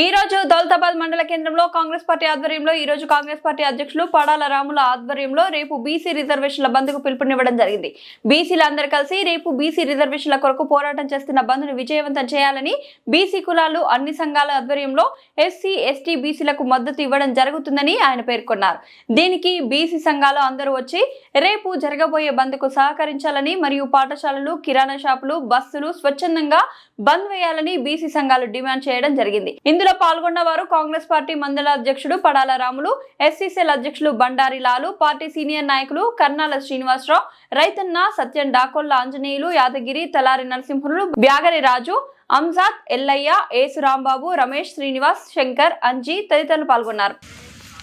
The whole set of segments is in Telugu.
ఈ రోజు దౌలతాబాద్ మండల కేంద్రంలో కాంగ్రెస్ పార్టీ ఆధ్వర్యంలో ఈ రోజు కాంగ్రెస్ పార్టీ అధ్యక్షులు పడాల రాముల ఆధ్వర్యంలో రేపు బీసీ రిజర్వేషన్ల బంద్కు పిలుపునివ్వడం జరిగింది. బీసీలందరూ కలిసి రేపు బీసీ రిజర్వేషన్ల కొరకు పోరాటం చేస్తున్న బంద్ను విజయవంతం చేయాలని బీసీ కులాలు అన్ని సంఘాల ఆధ్వర్యంలో ఎస్సీ ఎస్టీ బీసీలకు మద్దతు ఇవ్వడం జరుగుతుందని ఆయన పేర్కొన్నారు. దీనికి బీసీ సంఘాలు అందరూ వచ్చి రేపు జరగబోయే బంద్కు సహకరించాలని మరియు పాఠశాలలు కిరాణా షాపులు బస్సులు స్వచ్ఛందంగా బంద్ వేయాలని బీసీ సంఘాలు డిమాండ్ చేయడం జరిగింది. ఇందులో పాల్గొన్న వారు కాంగ్రెస్ పార్టీ మండల అధ్యక్షుడు పడాల రాములు ఎస్సీసీఎల్ అధ్యక్షులు బండారి లాలు పార్టీ సీనియర్ నాయకులు కర్నాల శ్రీనివాసరావు రైతన్న సత్యం డాకొల్ల ఆంజనేయులు యాదగిరి తలారి నరసింహులు బ్యాగరి రాజు అంజాద్ ఎల్లయ్య ఏసు రాంబాబు రమేష్ శ్రీనివాస్ శంకర్ అంజీ తదితరులు పాల్గొన్నారు.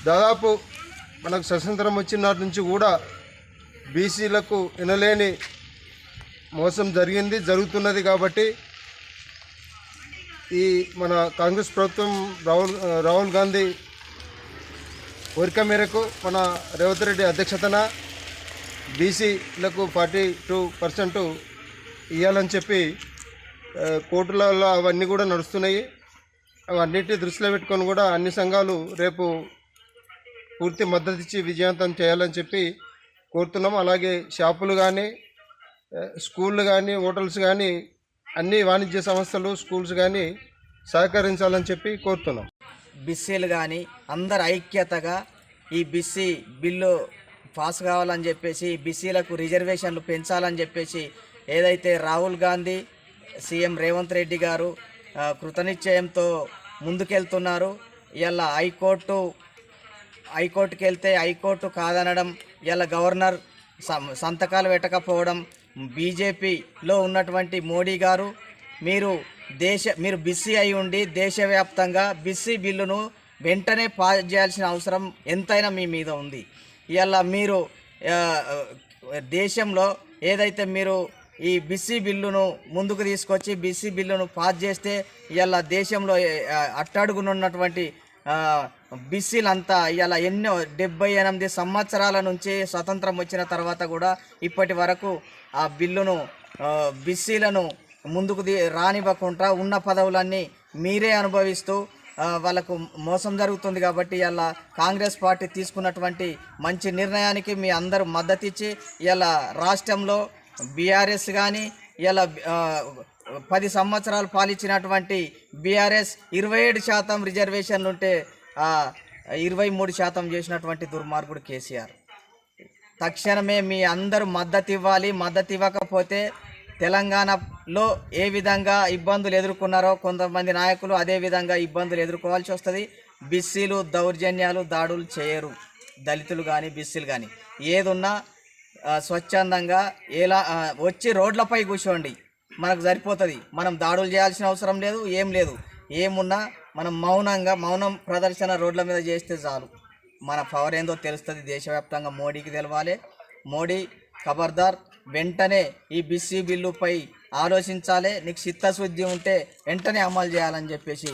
దాదాపు మనకు స్వతంత్రం వచ్చిన నుంచి కూడా బీసీలకు వినలేని మోసం జరిగింది జరుగుతున్నది కాబట్టి ఈ మన కాంగ్రెస్ ప్రభుత్వం రాహుల్ రాహుల్ గాంధీ కోరిక మేరకు మన రేవంత్ రెడ్డి అధ్యక్షతన బీసీలకు ఫార్టీ టూ పర్సెంట్ ఇవ్వాలని చెప్పి కోర్టులలో అవన్నీ కూడా నడుస్తున్నాయి. అవన్నిటి దృష్టిలో పెట్టుకొని కూడా అన్ని సంఘాలు రేపు పూర్తి మద్దతు ఇచ్చి విజయవంతం చేయాలని చెప్పి కోరుతున్నాం. అలాగే షాపులు కానీ స్కూళ్ళు కానీ హోటల్స్ కానీ అన్ని వాణిజ్య సంస్థలు స్కూల్స్ కానీ సహకరించాలని చెప్పి కోరుతున్నాం. బిస్సీలు కానీ అందరు ఐక్యతగా ఈ బిస్సీ బిల్లు పాస్ కావాలని చెప్పేసి బిస్సీలకు రిజర్వేషన్లు పెంచాలని చెప్పేసి ఏదైతే రాహుల్ గాంధీ సీఎం రేవంత్ రెడ్డి గారు కృతనిశ్చయంతో ముందుకెళ్తున్నారు. ఇలా హైకోర్టు హైకోర్టుకి వెళ్తే హైకోర్టు కాదనడం ఇలా గవర్నర్ సంతకాలు పెట్టకపోవడం బీజేపీలో ఉన్నటువంటి మోడీ గారు మీరు దేశ మీరు బిస్సీ అయి ఉండి దేశవ్యాప్తంగా బిస్సీ బిల్లును వెంటనే పాస్ చేయాల్సిన అవసరం ఎంతైనా మీ మీద ఉంది. ఇవాళ మీరు దేశంలో ఏదైతే మీరు ఈ బిస్సీ బిల్లును ముందుకు తీసుకొచ్చి బిస్సీ బిల్లును పాస్ చేస్తే ఇవాళ దేశంలో అట్టడుగునున్నటువంటి ఆ, బిస్సీలంతా ఇలా ఎన్నో డెబ్బై ఎనిమిది సంవత్సరాల నుంచి స్వతంత్రం వచ్చిన తర్వాత కూడా ఇప్పటి వరకు ఆ బిల్లును బీసీలను బిస్సీలను ముందుకు ది- రానివ్వకుండా ఉన్న పదవులన్నీ మీరే అనుభవిస్తూ వాళ్ళకు మోసం జరుగుతుంది కాబట్టి ఇలా కాంగ్రెస్ పార్టీ తీసుకున్నటువంటి మంచి నిర్ణయానికి మీ అందరూ మద్దతు ఇచ్చి ఇలా రాష్ట్రంలో బీఆర్ఎస్ కానీ ఇలా పది సంవత్సరాలు పాలించినటువంటి బీఆర్ఎస్ ఇరవై ఏడు శాతం రిజర్వేషన్లు ఉంటే ఇరవై మూడు శాతం చేసినటువంటి దుర్మార్గుడు కేసీఆర్. తక్షణమే మీ అందరూ మద్దతు ఇవ్వాలి మద్దతు ఇవ్వకపోతే తెలంగాణలో ఏ విధంగా ఇబ్బందులు ఎదుర్కొన్నారో కొంతమంది నాయకులు అదే విధంగా ఇబ్బందులు ఎదుర్కోవాల్సి వస్తుంది. బిస్సీలు దౌర్జన్యాలు దాడులు చేయరు. దళితులు కానీ బిస్సీలు కానీ ఏదున్నా స్వచ్ఛందంగా ఎలా వచ్చి రోడ్లపై కూర్చోండి. మనకు సరిపోతుంది. మనం దాడులు చేయాల్సిన అవసరం లేదు ఏం లేదు. ఏమున్నా మనం మౌనంగా మౌనం ప్రదర్శన రోడ్ల మీద చేస్తే చాలు. మన పవర్ ఏందో తెలుస్తుంది. దేశవ్యాప్తంగా మోడీకి తెలవాలి. మోడీ ఖబర్దార్ వెంటనే ఈ బిస్సీ బిల్లుపై ఆలోచించాలి. నీకు చిత్తశుద్ధి ఉంటే వెంటనే అమలు చేయాలని చెప్పేసి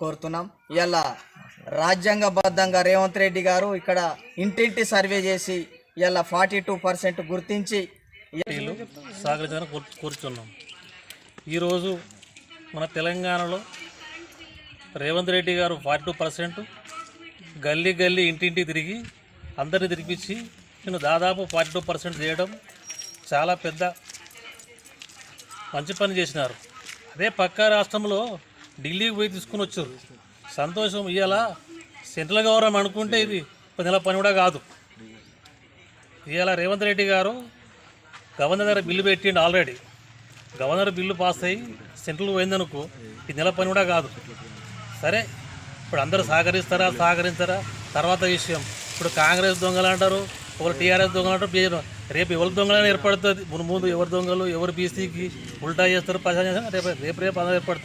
కోరుతున్నాం. ఇలా రాజ్యాంగబద్ధంగా రేవంత్ రెడ్డి గారు ఇక్కడ ఇంటింటి సర్వే చేసి ఇలా ఫార్టీ టూ పర్సెంట్ గుర్తించి పార్టీలు కోరుచున్నాం ఈరోజు మన తెలంగాణలో రేవంత్ రెడ్డి గారు ఫార్టీ టూ పర్సెంట్ గల్లీ గల్లీ ఇంటింటి తిరిగి అందరిని తిరిపించి నేను దాదాపు ఫార్టీ టూ పర్సెంట్ చేయడం చాలా పెద్ద మంచి పని చేసినారు. అదే పక్క రాష్ట్రంలో ఢిల్లీకి పోయి తీసుకుని వచ్చారు. సంతోషం ఇవాళ సెంట్రల్ గవర్నమెంట్ అనుకుంటే ఇది ఒక నెల పని కూడా కాదు. ఇవాళ రేవంత్ రెడ్డి గారు? గవర్నర్ దగ్గర బిల్లు పెట్టిండు ఆల్రెడీ. గవర్నర్ బిల్లు పాస్ అయ్యి సెంట్రల్ పోయిందనుకో ఈ నెల పని కూడా కాదు. సరే ఇప్పుడు అందరూ సహకరిస్తారా సహకరించారా? తర్వాత విషయం. ఇప్పుడు కాంగ్రెస్ దొంగలు అంటారు ఒకరు టీఆర్ఎస్ దొంగలు అంటారు బీజేపీ రేపు ఎవరి దొంగలైనా ఏర్పడుతుంది? ముందు ముందు ఎవరు దొంగలు? ఎవరు బీసీకి ఉల్టా చేస్తారు ప్రజా చేస్తారు? రేపు రేపు రేపు అందరూ ఏర్పడుతుంది.